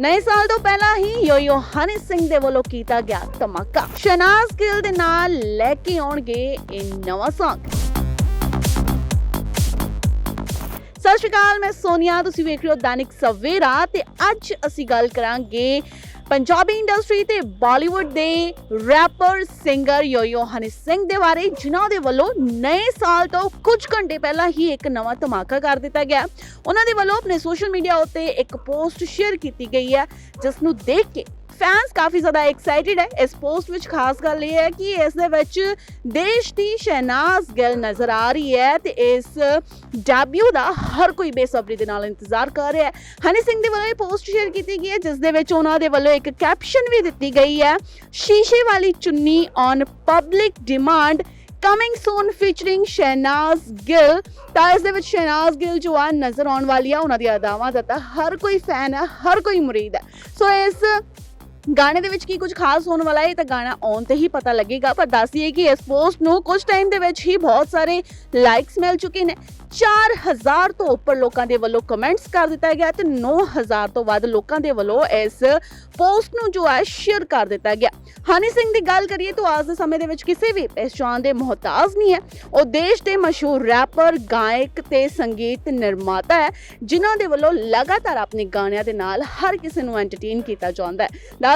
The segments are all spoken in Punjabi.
ਨਵੇਂ ਸਾਲ ਤੋਂ ਪਹਿਲਾਂ ਹੀ ਯੋਯੋ ਹਨੀ ਸਿੰਘ ਦੇ ਵੱਲੋਂ ਕੀਤਾ ਗਿਆ ਧਮਾਕਾ। ਸ਼ਨਾਜ਼ ਗਿੱਲ ਦੇ ਨਾਲ ਲੈ ਕੇ ਆਉਣਗੇ ਇਹ ਨਵਾਂ Song ਸਤਿ ਸ਼੍ਰੀ ਅਕਾਲ, ਮੈਂ ਸੋਨੀਆ, ਤੁਸੀਂ ਵੇਖ ਰਹੇ ਹੋ ਦੈਨਿਕ ਸਵੇਰਾ ਤੇ ਅੱਜ ਅਸੀਂ ਗੱਲ ਕਰਾਂਗੇ ਪੰਜਾਬੀ ਇੰਡਸਟਰੀ ਤੇ ਬਾਲੀਵੁੱਡ ਦੇ rapper singer Yo Yo Honey Singh ਦੇ ਬਾਰੇ, ਜਿਨ੍ਹਾਂ ਦੇ ਵੱਲੋਂ ਨਵੇਂ ਸਾਲ ਤੋਂ ਕੁਝ ਘੰਟੇ ਪਹਿਲਾਂ ਹੀ ਇੱਕ ਨਵਾਂ ਧਮਾਕਾ ਕਰ ਦਿੱਤਾ ਗਿਆ। ਉਹਨਾਂ ਦੇ ਵੱਲੋਂ ਆਪਣੇ ਸੋਸ਼ਲ ਮੀਡੀਆ ਉੱਤੇ ਇੱਕ ਪੋਸਟ ਸ਼ੇਅਰ ਕੀਤੀ ਗਈ ਹੈ ਜਿਸ ਨੂੰ ਦੇਖ ਕੇ ਫੈਨਸ ਕਾਫੀ ਜ਼ਿਆਦਾ ਐਕਸਾਈਟਿਡ ਹੈ। ਇਸ ਪੋਸਟ ਵਿੱਚ ਖਾਸ ਗੱਲ ਇਹ ਹੈ ਕਿ ਇਸ ਦੇ ਵਿੱਚ ਦੇਸ਼ ਦੀ ਸ਼ਹਿਨਾਜ਼ ਗਿੱਲ ਨਜ਼ਰ ਆ ਰਹੀ ਹੈ ਤੇ ਇਸ ਡੈਬਿਊ ਦਾ ਹਰ ਕੋਈ ਬੇਸਬਰੀ ਦੇ ਨਾਲ ਇੰਤਜ਼ਾਰ ਕਰ ਰਿਹਾ ਹੈ। ਹਨੀ ਸਿੰਘ ਦੇ ਵੱਲੋਂ ਇਹ ਪੋਸਟ ਸ਼ੇਅਰ ਕੀਤੀ ਗਈ ਹੈ, ਜਿਸ ਦੇ ਵਿੱਚ ਉਹਨਾਂ ਦੇ ਵੱਲੋਂ ਇੱਕ ਕੈਪਸ਼ਨ ਵੀ ਦਿੱਤੀ ਗਈ ਹੈ, ਸ਼ੀਸ਼ੇ ਵਾਲੀ ਚੁੰਨੀ on public demand coming soon featuring Shehnaaz Gill. ਤਾਂ ਇਸ ਦੇ ਵਿੱਚ ਸ਼ਹਿਨਾਜ਼ ਗਿੱਲ ਜੋ ਆ ਨਜ਼ਰ ਆਉਣ ਵਾਲੀ ਆ, ਉਹਨਾਂ ਦੀ ਅਦਾਵਾਂ ਦਾ ਤਾਂ ਹਰ ਕੋਈ ਫੈਨ ਹੈ, ਹਰ ਕੋਈ ਮੁਰੀਦ ਹੈ। ਸੋ ਇਸ ਗਾਣੇ ਦੇ ਵਿੱਚ ਕੀ ਕੁਝ ਖਾਸ ਹੋਣ ਵਾਲਾ ਹੈ ਇਹ ਤਾਂ ਗਾਣਾ ਆਉਣ ਤੇ ਹੀ ਪਤਾ ਲੱਗੇਗਾ, ਪਰ ਦੱਸ ਦਈਏ ਕਿ ਇਸ ਪੋਸਟ ਨੂੰ ਕੁਝ ਟਾਈਮ ਦੇ ਵਿੱਚ ਹੀ ਬਹੁਤ ਸਾਰੇ ਲਾਈਕਸ ਮਿਲ ਚੁੱਕੇ ਨੇ। 4000 ਤੋਂ ਉੱਪਰ ਲੋਕਾਂ ਦੇ ਵੱਲੋਂ ਕਮੈਂਟਸ ਕਰ ਦਿੱਤਾ ਗਿਆ ਤੇ 9000 ਤੋਂ ਵੱਧ ਲੋਕਾਂ ਦੇ ਵੱਲੋਂ ਇਸ ਪੋਸਟ ਨੂੰ ਜੋ ਹੈ ਸ਼ੇਅਰ ਕਰ ਦਿੱਤਾ ਗਿਆ। ਹਨੀ ਸਿੰਘ ਦੀ ਗੱਲ ਕਰੀਏ ਤਾਂ ਅੱਜ ਦੇ ਸਮੇਂ ਦੇ ਵਿੱਚ ਕਿਸੇ ਵੀ ਪਹਿਚਾਣ ਦੇ ਮੁਹਤਾਜ ਨਹੀਂ ਹੈ। ਉਹ ਦੇਸ਼ ਦੇ ਮਸ਼ਹੂਰ ਰੈਪਰ ਗਾਇਕ ਤੇ ਸੰਗੀਤ ਨਿਰਮਾਤਾ ਹੈ, ਜਿਨ੍ਹਾਂ ਦੇ ਵੱਲੋਂ ਲਗਾਤਾਰ ਆਪਣੇ ਗਾਣਿਆਂ ਦੇ ਨਾਲ ਹਰ ਕਿਸੇ ਨੂੰ ਐਂਟਰਟੇਨ ਕੀਤਾ ਜਾਂਦਾ ਹੈ।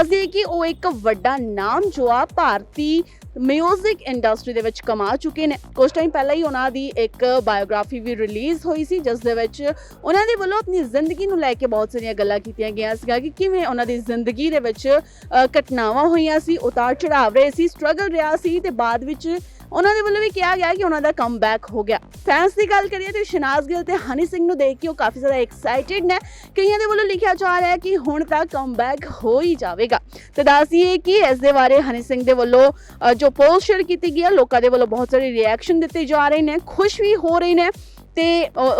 ਦੱਸ ਦਈਏ ਕਿ ਉਹ ਇੱਕ ਵੱਡਾ ਨਾਮ ਜੋ ਆ ਭਾਰਤੀ ਮਿਊਜ਼ਿਕ ਇੰਡਸਟਰੀ ਦੇ ਵਿੱਚ ਕਮਾ ਚੁੱਕੇ ਨੇ। ਕੁਝ ਟਾਈਮ ਪਹਿਲਾਂ ਹੀ ਉਹਨਾਂ ਦੀ ਇੱਕ ਬਾਇਓਗ੍ਰਾਫੀ ਵੀ ਰਿਲੀਜ਼ ਹੋਈ ਸੀ, ਜਿਸ ਦੇ ਵਿੱਚ ਉਹਨਾਂ ਦੇ ਵੱਲੋਂ ਆਪਣੀ ਜ਼ਿੰਦਗੀ ਨੂੰ ਲੈ ਕੇ ਬਹੁਤ ਸਾਰੀਆਂ ਗੱਲਾਂ ਕੀਤੀਆਂ ਗਈਆਂ ਸੀਗਾ ਕਿ ਕਿਵੇਂ ਉਹਨਾਂ ਦੀ ਜ਼ਿੰਦਗੀ ਦੇ ਵਿੱਚ ਘਟਨਾਵਾਂ ਹੋਈਆਂ ਸੀ, ਉਤਾਰ ਚੜਾਵ ਰਹੇ ਸੀ ਸਟਰਗਲ ਰਿਹਾ ਸੀ ਤੇ ਬਾਅਦ ਵਿੱਚ ਉਹਨਾਂ ਦੇ ਵੱਲੋਂ ਵੀ ਕਿਹਾ ਗਿਆ ਕਿ ਉਹਨਾਂ ਦਾ ਕਮਬੈਕ ਹੋ ਗਿਆ। ਫੈਨਸ ਦੀ ਗੱਲ ਕਰੀਏ ਤੇ ਸ਼ਨਾਜ਼ ਗਿੱਲ ਤੇ ਹਨੀ ਸਿੰਘ ਨੂੰ ਦੇਖ ਕੇ ਉਹ ਕਾਫੀ ਜ਼ਿਆਦਾ ਐਕਸਾਈਟਿਡ ਨੇ। ਕਈਆਂ ਦੇ ਵੱਲੋਂ ਲਿਖਿਆ ਜਾ ਰਿਹਾ ਹੈ ਕਿ ਹੁਣ ਤਾਂ ਕਮਬੈਕ ਹੋ ਹੀ ਜਾਵੇਗਾ। ਤੇ ਦੱਸੀਏ ਕਿ ਇਸ ਦੇ ਬਾਰੇ ਹਨੀ ਸਿੰਘ ਦੇ ਵੱਲੋਂ ਜੋ ਪੋਸਟ ਸ਼ੇਅਰ ਕੀਤੀ ਗਈ ਹੈ ਲੋਕਾਂ ਦੇ ਵੱਲੋਂ ਬਹੁਤ ਸਾਰੇ ਰਿਐਕਸ਼ਨ ਦਿੱਤੇ ਜਾ ਰਹੇ ਨੇ, ਖੁਸ਼ ਵੀ ਹੋ ਰਹੇ ਨੇ। ਤੇ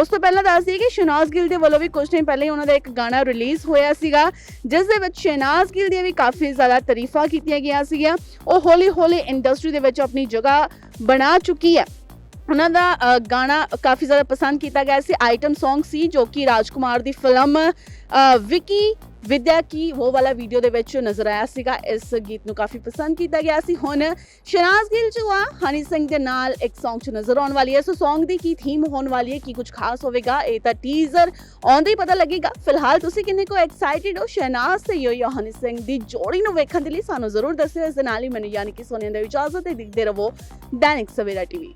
ਉਸ ਤੋਂ ਪਹਿਲਾਂ ਦੱਸ ਦਈਏ ਕਿ ਸ਼ਨਾਜ਼ ਗਿੱਲ ਦੇ ਵੱਲੋਂ ਵੀ ਕੁਝ ਟਾਈਮ ਪਹਿਲੇ ਉਹਨਾਂ ਦਾ ਇੱਕ ਗਾਣਾ ਰਿਲੀਜ਼ ਹੋਇਆ ਸੀਗਾ, ਜਿਸ ਦੇ ਵਿੱਚ ਸ਼ਨਾਜ਼ ਗਿੱਲ ਦੀਆਂ ਵੀ ਕਾਫੀ ਜ਼ਿਆਦਾ ਤਾਰੀਫਾਂ ਕੀਤੀਆਂ ਗਈਆਂ ਸੀਗੀਆਂ। ਉਹ ਹੌਲੀ ਹੌਲੀ ਇੰਡਸਟਰੀ ਦੇ ਵਿੱਚ ਆਪਣੀ ਜਗ੍ਹਾ ਬਣਾ ਚੁੱਕੀ ਹੈ। ਉਹਨਾਂ ਦਾ ਗਾਣਾ ਕਾਫੀ ਜ਼ਿਆਦਾ ਪਸੰਦ ਕੀਤਾ ਗਿਆ ਸੀ ਆਈਟਮ Song ਸੀ, ਜੋ ਕਿ ਰਾਜਕੁਮਾਰ ਦੀ ਫਿਲਮ ਵਿਕੀ ਵਿਦਿਆ ਕੀ ਉਹ ਵਾਲਾ ਵੀਡੀਓ ਦੇ ਵਿੱਚ ਨਜ਼ਰ ਆਇਆ ਸੀਗਾ। ਇਸ ਗੀਤ ਨੂੰ ਕਾਫੀ ਪਸੰਦ ਕੀਤਾ ਗਿਆ ਸੀ। ਹੁਣ ਸ਼ਨਾਜ਼ ਗਿੱਲ ਜੋ ਆ ਹਨੀ ਸਿੰਘ ਦੇ ਨਾਲ ਇੱਕ Song ਚ ਨਜ਼ਰ ਆਉਣ ਵਾਲੀ ਹੈ। ਸੋ Song ਦੀ ਕੀ ਥੀਮ ਹੋਣ ਵਾਲੀ ਹੈ, ਕੀ ਕੁਝ ਖਾਸ ਹੋਵੇਗਾ, ਇਹ ਤਾਂ ਟੀਜ਼ਰ ਆਉਂਦੇ ਹੀ ਪਤਾ ਲੱਗੇਗਾ। ਫਿਲਹਾਲ ਤੁਸੀਂ ਕਿੰਨੇ ਕੋ ਐਕਸਾਈਟਿਡ ਹੋ? ਸ਼ਨਾਜ਼ ਤੇ ਯੋਯੋ ਹਨੀ ਸਿੰਘ ਦੀ ਜੋੜੀ ਨੂੰ ਵੇਖਣ ਦੇ ਲਈ ਸਾਨੂੰ ਜ਼ਰੂਰ ਦੱਸਿਓ। ਇਸ ਦੇ ਨਾਲ ਹੀ ਮੈਨੂੰ ਯਾਨੀ ਕਿ ਸੋਨੀਆ ਦਾ ਇਜਾਜ਼ਤ ਹੈ ਦਿਖਦੇ ਰਹੋ। ਦੈਨਿਕ ਸਵੇਰਾ ਟੀਵੀ